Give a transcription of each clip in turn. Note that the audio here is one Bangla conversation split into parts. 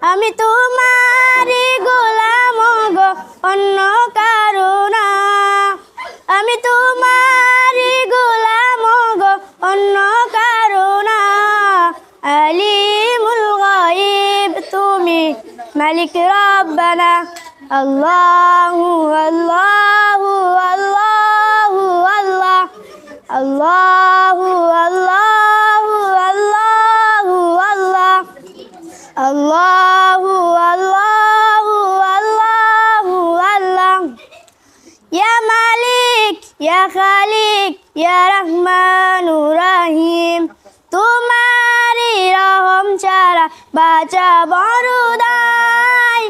আমি তোমারি গোলাম গো, অন্য কারুণা আমি তোমারি গোলাম গো, অন্য কারুণা আলিমুল গাইব তুমি মালিক রব্বানা। আল্লাহু আল্লাহু আল্লাহু আল্লাহ। আল্লাহু আল্লাহু। আল্লাহু আল্লাহু আল্লাহু আল্লাহ মালিক ইয়া খালিক ইয়া রহমানুর রহিম তোমারি রহম ছাড়া বাঁচা বড়দাই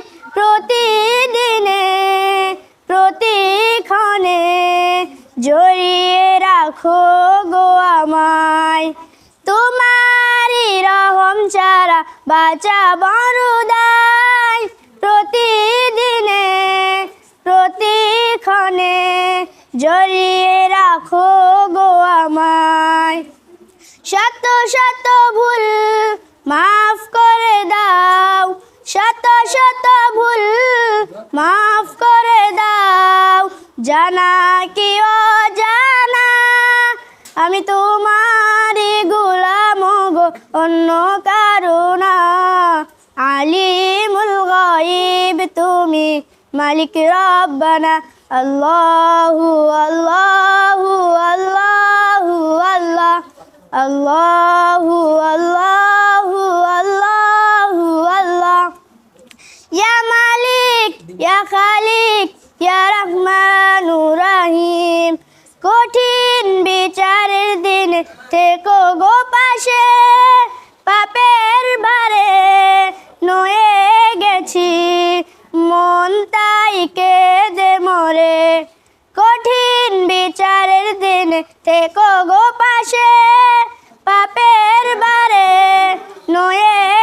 জড়িয়ে রাখো গো আমায় তোমারি বাঁচা বড়দাই প্রতিদিনে, প্রতিক্ষণে। জড়িয়ে রাখো গো আমায়। শত শত ভুল মাফ করে দাও, শত শত ভুল মাফ করে দাও। জানা কি জানা আমি তোমারই গোলাম গো, অন্য তুমি মালিক রব্বানা। আল্লাহু আল্লাহু আল্লাহু, আল্লাহ। আল্লাহু আল্লাহু আল্লাহু, আল্লাহ। ইয়া মালিক, ইয়া খালিক, ইয়া রহিম। কঠিন বিচারের দিন থেকো গো পাশে, পাপের ভারে নয়ে গেছি।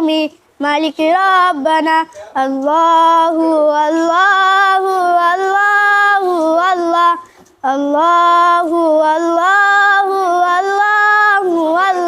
يوم مالك ربنا الله الله الله الله الله الله